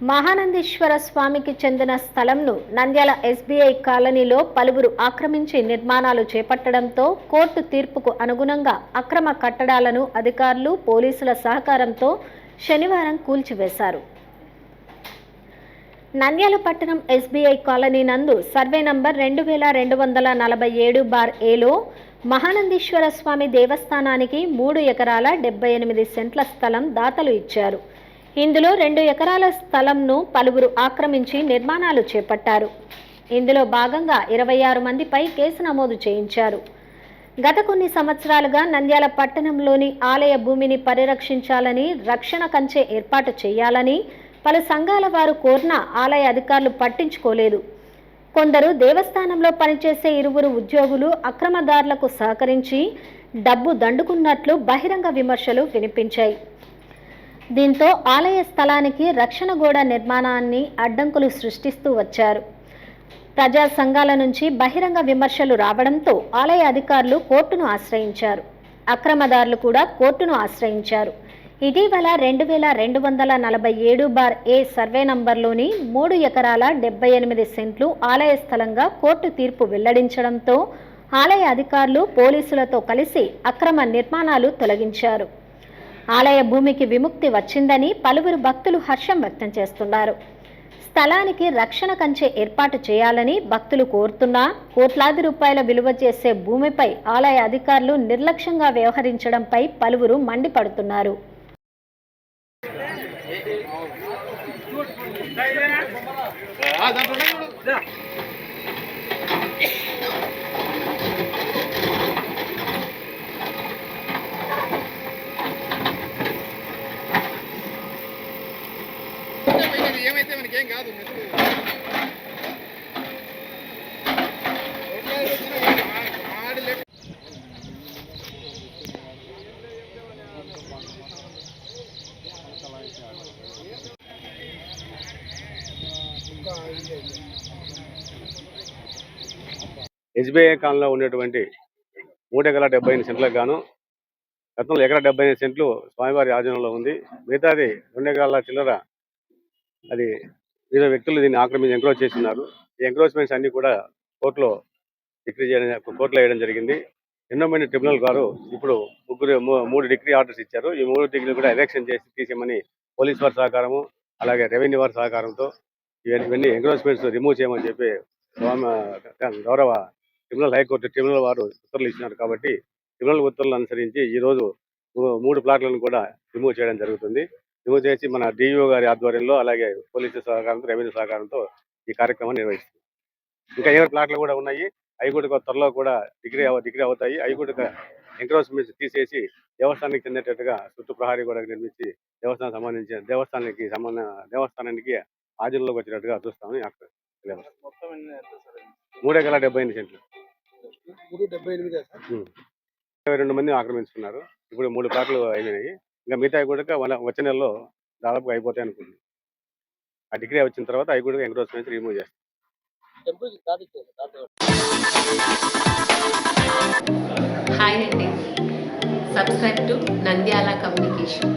మహానందీశ్వర స్వామికి చెందిన స్థలంను నంద్యాల ఎస్బీఐ కాలనీలో పలువురు ఆక్రమించి నిర్మాణాలు చేపట్టడంతో కోర్టు తీర్పుకు అనుగుణంగా అక్రమ కట్టడాలను అధికారులు పోలీసుల సహకారంతో శనివారం కూల్చివేశారు. నంద్యాల పట్టణం ఎస్బీఐ కాలనీ నందు సర్వే నంబర్ రెండు వేల రెండు వందల నలభై ఏడు బార్ ఏలో మహానందీశ్వర స్వామి దేవస్థానానికి మూడు ఎకరాల డెబ్బై ఎనిమిది సెంట్ల స్థలం దాతలు ఇచ్చారు. ఇందులో రెండు ఎకరాల స్థలంను పలువురు ఆక్రమించి నిర్మాణాలు చేపట్టారు. ఇందులో భాగంగా ఇరవై ఆరు మందిపై కేసు నమోదు చేయించారు. గత కొన్ని సంవత్సరాలుగా నంద్యాల పట్టణంలోని ఆలయ భూమిని పరిరక్షించాలని రక్షణ కంచె ఏర్పాటు చేయాలని పలు సంఘాల వారు కోరిన ఆలయ అధికారులు పట్టించుకోలేదు. కొందరు దేవస్థానంలో పనిచేసే ఇరువురు ఉద్యోగులు అక్రమదారులకు సహకరించి డబ్బు దండుకున్నట్లు బహిరంగ విమర్శలు వినిపించాయి. దీంతో ఆలయ స్థలానికి రక్షణ గోడ నిర్మాణాన్ని అడ్డంకులు సృష్టిస్తూ వచ్చారు. ప్రజా సంఘాల నుంచి బహిరంగ విమర్శలు రావడంతో ఆలయ అధికారులు కోర్టును ఆశ్రయించారు. అక్రమదారులు కూడా కోర్టును ఆశ్రయించారు. ఇటీవల రెండు వేల రెండు వందల నలభై ఏడు బార్ ఏ సర్వే నంబర్లోని మూడు ఎకరాల డెబ్బై ఎనిమిది సెంట్లు ఆలయ స్థలంగా కోర్టు తీర్పు వెల్లడించడంతో ఆలయ అధికారులు పోలీసులతో కలిసి అక్రమ నిర్మాణాలు తొలగించారు. ఆలయ భూమికి విముక్తి వచ్చిందని పలువురు భక్తులు హర్షం వ్యక్తం చేస్తున్నారు. స్థలానికి రక్షణ కంచె ఏర్పాటు చేయాలని భక్తులు కోరుతున్నా కోట్లాది రూపాయల విలువ చేసే భూమిపై ఆలయ అధికారులు నిర్లక్ష్యంగా వ్యవహరించడంపై పలువురు మండిపడుతున్నారు. ఏమైతే కాదు ఎస్బీఐ కాలంలో ఉన్నటువంటి మూడు ఎకరా డెబ్బై ఎనిమిది సెంట్లకు గాను గతంలో ఎకరా డెబ్బై ఎనిమిది సెంట్లు స్వామివారి ఆధీనంలో ఉంది. మిగతాది రెండు ఎకరాల చిల్లర అది వివిధ వ్యక్తులు దీన్ని ఆక్రమించి ఎంక్రోచ్ చేస్తున్నారు. ఈ ఎంక్రోచ్మెంట్స్ అన్ని కూడా కోర్టులో డిగ్రీ చేయడం కోర్టులో వేయడం జరిగింది. ఎండోమెంట్ ట్రిబ్యునల్ గారు ఇప్పుడు ముగ్గురు మూడు డిగ్రీ ఆర్డర్స్ ఇచ్చారు. ఈ మూడు డిగ్రీలు కూడా ఎలక్షన్ చేసి తీసేయమని పోలీస్ వారి సహకారము అలాగే రెవెన్యూ వారి సహకారంతో ఇవన్నీ ఎంక్రోచ్మెంట్స్ రిమూవ్ చేయమని చెప్పి గౌరవ ట్రిబ్యునల్ హైకోర్టు ట్రిబ్యునల్ వారు ఉత్తర్వులు ఇచ్చినారు కాబట్టి ట్రిబ్యునల్ ఉత్తర్వులు అనుసరించి ఈ రోజు మూడు ప్లాట్లను కూడా రిమూవ్ చేయడం జరుగుతుంది. రిమూవ్ చేసి మన డిఈఓ గారి ఆధ్వర్యంలో అలాగే పోలీసు సహకారంతో రెవెన్యూ సహకారంతో ఈ కార్యక్రమం నిర్వహిస్తుంది ఇంకా ఏ ప్లాట్లు కూడా ఉన్నాయి. అవి కూడా త్వరలో కూడా డిగ్రీ డిగ్రీ అవుతాయి. అవి కూడా ఎంక్రోచ్మెంట్స్ తీసేసి దేవస్థానానికి చెందేటట్టుగా చుట్టూ ప్రహారీ కూడా నిర్మించి దేవస్థానం సంబంధించిన దేవస్థానానికి సంబంధ దేవస్థానానికి ఆధీనంలోకి వచ్చినట్టుగా చూస్తామని అక్కడ మూడు ఎకరాల డెబ్బై ఎనిమిది సెంట్లు. ఇరవై రెండు మంది ఆక్రమించుకున్నారు. ఇప్పుడు మూడు ప్లాట్లు అయినాయి. ఇంకా మిగతా కూడా వాళ్ళ వచ్చే నెలలో దాదాపుగా అయిపోతాయి అనుకుంది. ఆ డిగ్రీ వచ్చిన తర్వాత అవి కూడా ఎంక్రోచ్మెంట్స్ రిమూవ్ చేస్తాం. హాయ్ అండి. Subscribe to Nandyal communication.